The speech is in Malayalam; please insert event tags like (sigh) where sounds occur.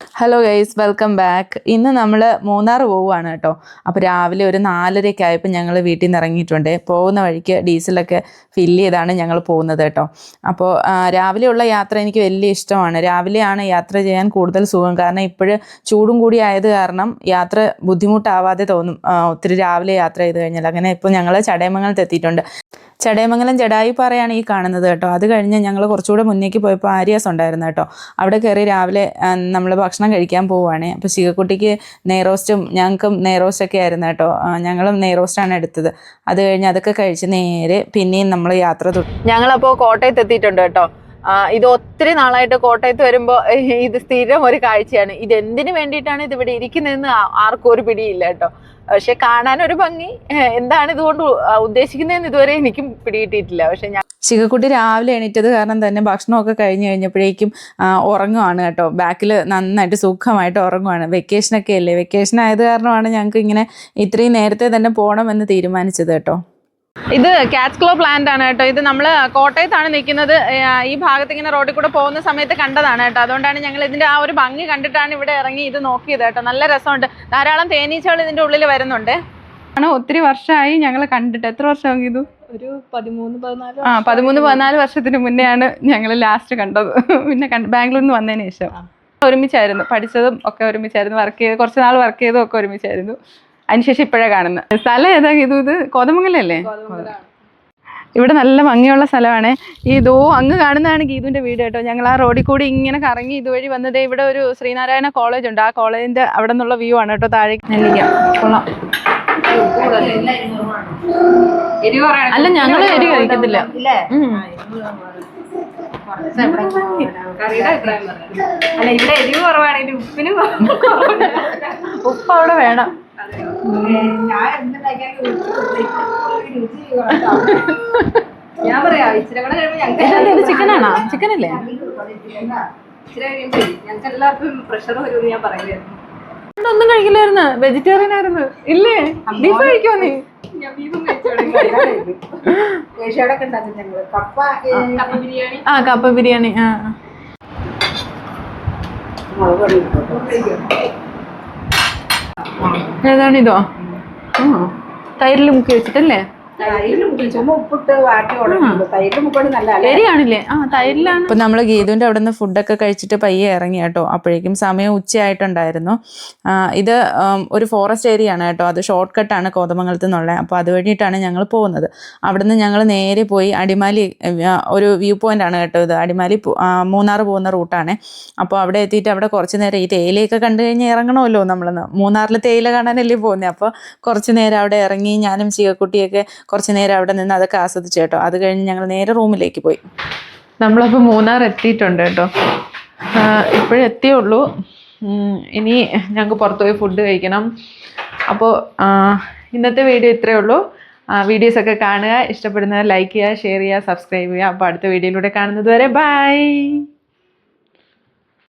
ഹലോ ഗൈസ് വെൽക്കം ബാക്ക് ഇന്ന് നമ്മൾ മൂന്നാർ പോവുകയാണ് കേട്ടോ. അപ്പോൾ രാവിലെ ഒരു നാലരയ്ക്ക് ആയപ്പോൾ ഞങ്ങൾ വീട്ടിൽ നിന്ന് ഇറങ്ങിയിട്ടുണ്ട്. പോകുന്ന വഴിക്ക് ഡീസലൊക്കെ ഫില്ല് ചെയ്താണ് ഞങ്ങൾ പോകുന്നത് കേട്ടോ. അപ്പോൾ രാവിലെയുള്ള യാത്ര എനിക്ക് വലിയ ഇഷ്ടമാണ്. രാവിലെയാണ് യാത്ര ചെയ്യാൻ കൂടുതൽ സുഖം. കാരണം ഇപ്പോഴ് ചൂടും കൂടി ആയത് കാരണം യാത്ര ബുദ്ധിമുട്ടാവാതെ തോന്നും. ഒത്തിരി രാവിലെ യാത്ര ചെയ്ത് കഴിഞ്ഞാൽ അങ്ങനെ ഇപ്പോൾ ഞങ്ങൾ ചടയമംഗലത്ത് എത്തിയിട്ടുണ്ട്. ചടയമംഗലം ജഡായിപ്പാറയാണ് ഈ കാണുന്നത് കേട്ടോ. അത് കഴിഞ്ഞ് ഞങ്ങൾ കുറച്ചുകൂടെ മുന്നേക്ക് പോയപ്പോൾ ആര്യാസ് ഉണ്ടായിരുന്നു കേട്ടോ. അവിടെ കയറി രാവിലെ നമ്മൾ ഭക്ഷണം കഴിക്കാൻ പോവുകയാണ് അപ്പോൾ ശിവക്കുട്ടിക്ക് നെയ്റോസ്റ്റും ഞങ്ങൾക്കും നെയ്റോസ്റ്റൊക്കെ ആയിരുന്നു കേട്ടോ. ഞങ്ങളും നെയ്റോസ്റ്റാണ് എടുത്തത്. അത് കഴിഞ്ഞ് അതൊക്കെ കഴിച്ച് നേരെ പിന്നെയും നമ്മൾ യാത്ര തുടങ്ങി. ഞങ്ങളപ്പോൾ കോട്ടയത്ത് എത്തിയിട്ടുണ്ട് കേട്ടോ. ഇത് ഒത്തിരി നാളായിട്ട് കോട്ടയത്ത് വരുമ്പോൾ (laughs) ഇത് സ്ഥിരം ഒരു കാഴ്ചയാണ്. ഇത് എന്തിനു വേണ്ടിയിട്ടാണ് ഇത് ഇവിടെ ഇരിക്കുന്നതെന്ന് ആർക്കും ഒരു പിടിയില്ല കേട്ടോ. പക്ഷെ കാണാൻ ഒരു ഭംഗി എന്താണ് ഇതുകൊണ്ട് ഉദ്ദേശിക്കുന്നതെന്ന് ഇതുവരെ എനിക്കും പിടികിട്ടിയിട്ടില്ല. പക്ഷെ ഞാൻ ശിഖക്കുട്ടി രാവിലെ എണീറ്റത് കാരണം തന്നെ ഭക്ഷണമൊക്കെ കഴിഞ്ഞ് കഴിഞ്ഞപ്പോഴേക്കും ഉറങ്ങുവാണ് കേട്ടോ. ബാക്കിൽ നന്നായിട്ട് സുഖമായിട്ട് ഉറങ്ങുവാണ്. വെക്കേഷനൊക്കെ അല്ലേ? വെക്കേഷൻ ആയത് കാരണമാണ് ഞങ്ങൾക്ക് ഇങ്ങനെ ഇത്രയും നേരത്തെ തന്നെ പോകണമെന്ന് തീരുമാനിച്ചത് കേട്ടോ. ഇത് കാറ്റ്സ് ക്ലോ പ്ലാന്റ് ആണ് കേട്ടോ. ഇത് നമ്മൾ കോട്ടയത്താണ് നിൽക്കുന്നത്. ഈ ഭാഗത്ത് ഇങ്ങനെ റോഡിൽ കൂടെ പോകുന്ന സമയത്ത് കണ്ടതാണ് കേട്ടോ. അതുകൊണ്ടാണ് ഞങ്ങൾ ഇതിന്റെ ആ ഒരു ഭംഗി കണ്ടിട്ടാണ് ഇവിടെ ഇറങ്ങി ഇത് നോക്കിയത് കേട്ടോ. നല്ല രസമുണ്ട്. ധാരാളം തേനീച്ചകൾ ഇതിന്റെ ഉള്ളിൽ വരുന്നുണ്ട്. ആണ്? ഒത്തിരി വർഷമായി ഞങ്ങൾ കണ്ടിട്ട്. എത്ര വർഷം ഇത്? ഒരു പതിമൂന്ന് പതിനാല് ആ പതിമൂന്ന് പതിനാല് വർഷത്തിന് മുന്നെയാണ് ഞങ്ങൾ ലാസ്റ്റ് കണ്ടത്. പിന്നെ കണ്ട് ബാംഗ്ലൂരിൽ നിന്ന് വന്നതിന് ശേഷം. ഒരുമിച്ചായിരുന്നു. പഠിച്ചതും ഒക്കെ ഒരുമിച്ചായിരുന്നു. വർക്ക് ചെയ്ത് കുറച്ച് നാൾ വർക്ക് ചെയ്തതും ഒക്കെ ഒരുമിച്ചായിരുന്നു. അതിനുശേഷം ഇപ്പോഴേ കാണുന്നത് സ്ഥലം ഏതാ ഇത് ഇത് കോതമംഗലല്ലേ. ഇവിടെ നല്ല ഭംഗിയുള്ള സ്ഥലമാണ്. ഈ ദോ അങ്ങ് കാണുന്നതാണ് ഗീതുവിന്റെ വീട് കേട്ടോ. ഞങ്ങൾ ആ റോഡിൽ കൂടി ഇങ്ങനെ കറങ്ങി ഇതുവഴി വന്നത് ഇവിടെ ഒരു ശ്രീനാരായണ കോളേജ് ഉണ്ട്. ആ കോളേജിന്റെ അവിടെ നിന്നുള്ള വ്യൂ ആണ് കേട്ടോ. താഴേക്ക് നെല്ലിക്ക കൊള്ളാം. അല്ല ഞങ്ങൾ എരി കഴിക്കത്തില്ല. ഉപ്പ് അവിടെ വേണം. ഞാൻ പറയാ ഇച്ചിരി കൂടെ കഴിയുമ്പോ ഞങ്ങൾക്ക് ചിക്കനാണോ ഇച്ചിരി കഴിയുമ്പോ ഞങ്ങൾക്ക് എല്ലാവർക്കും പ്രഷർ വരുമെന്ന് ഞാൻ പറയുമായിരുന്നു ഒന്നും കഴിക്കില്ലായിരുന്നു. വെജിറ്റേറിയൻ ആയിരുന്നു. ഇല്ലേ? ബീഫ് കഴിക്കോ നീ? ഞാൻ ആ കപ്പ ബിരിയാണി. ആ ആ. ഏതാണ് ഇതോ തൈരിൽ മുക്കി വെച്ചിട്ടല്ലേ ശരിയാണില്ലേ. ആ തൈരിലാണ്. ഇപ്പൊ നമ്മൾ ഗീതുവിന്റെ അവിടെ നിന്ന് ഫുഡൊക്കെ കഴിച്ചിട്ട് പയ്യെ ഇറങ്ങി കേട്ടോ. അപ്പോഴേക്കും സമയം ഉച്ചയായിട്ടുണ്ടായിരുന്നു. ഇത് ഒരു ഫോറസ്റ്റ് ഏരിയ ആണ് കേട്ടോ. അത് ഷോർട്ട് കട്ടാണ് കോതമംഗലത്ത് നിന്നുള്ള. അപ്പോൾ അതുവഴിയിട്ടാണ് ഞങ്ങൾ പോകുന്നത്. അവിടുന്ന് ഞങ്ങൾ നേരെ പോയി അടിമാലി ഒരു വ്യൂ പോയിന്റ് ആണ് കേട്ടോ ഇത്. അടിമാലി മൂന്നാറ് മൂന്നാർ പോകുന്ന റൂട്ടാണ് അപ്പോൾ അവിടെ എത്തിയിട്ട് അവിടെ കുറച്ച് നേരം ഈ തേയിലയൊക്കെ കണ്ടു കഴിഞ്ഞാൽ ഇറങ്ങണമല്ലോ നമ്മളെന്ന് മൂന്നാറിൽ തേയില കാണാനല്ലേ പോകുന്നത് അപ്പോൾ കുറച്ച് നേരം അവിടെ ഇറങ്ങി ഞാനും ചീകക്കുട്ടിയൊക്കെ കുറച്ച് നേരം അവിടെ നിന്ന് അതൊക്കെ ആസ്വദിച്ചു കേട്ടോ. അത് കഴിഞ്ഞ് ഞങ്ങൾ നേരെ റൂമിലേക്ക് പോയി. നമ്മളപ്പോൾ മൂന്നാർ എത്തിയിട്ടുണ്ട് കേട്ടോ. ഇപ്പോഴെത്തിയേ ഉള്ളൂ ഇനി ഞങ്ങൾക്ക് പുറത്ത് പോയി ഫുഡ് കഴിക്കണം. അപ്പോൾ ഇന്നത്തെ വീഡിയോ ഇത്രയേ ഉള്ളൂ. വീഡിയോസൊക്കെ കാണുക. ഇഷ്ടപ്പെടുന്നവർ ലൈക്ക് ചെയ്യുക ഷെയർ ചെയ്യുക സബ്സ്ക്രൈബ് ചെയ്യുക. അപ്പോൾ അടുത്ത വീഡിയോയിലൂടെ കാണുന്നത് വരെ ബൈ